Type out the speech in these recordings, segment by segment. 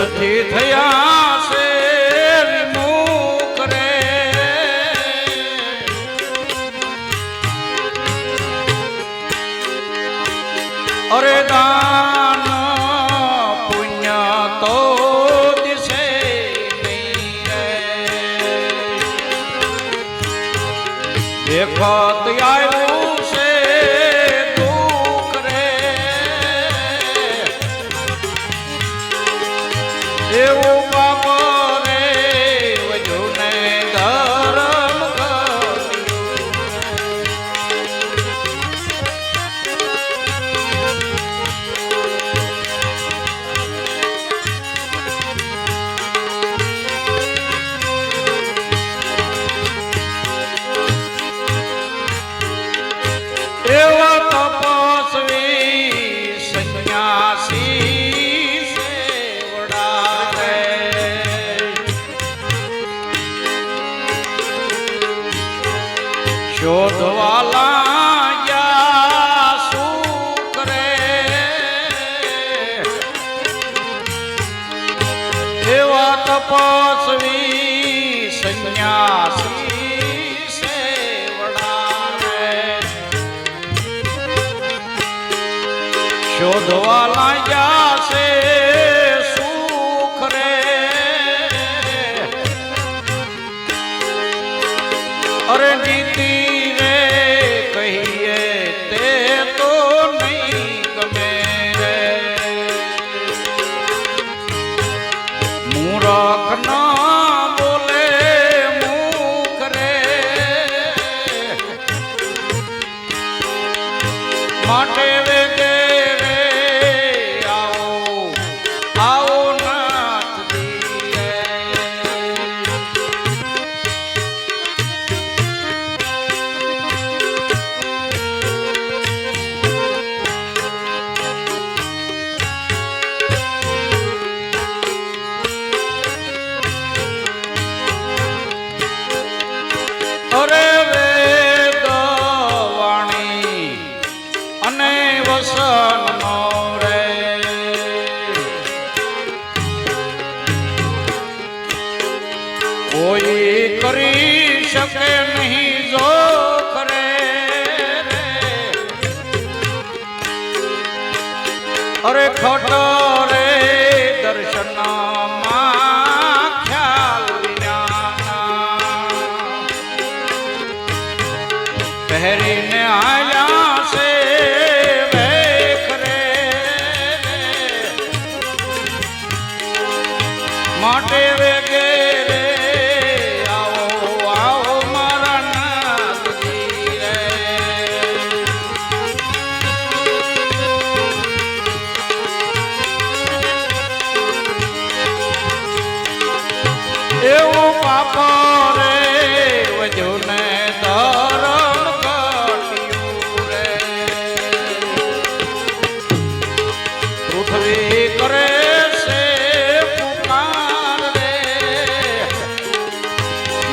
નથી થયા છે વિમુખ રે અરે દાન તપસ્વી સંન્યાસી સેવડાને શોધવા લાગ્યા માટે দর্শন માટે રે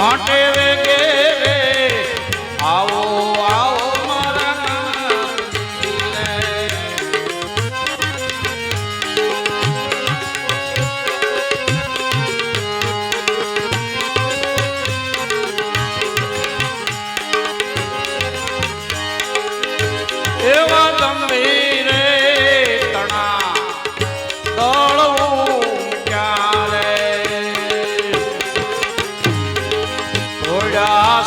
માટે વેગે રે. એવા તમે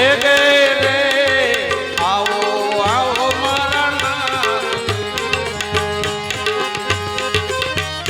एक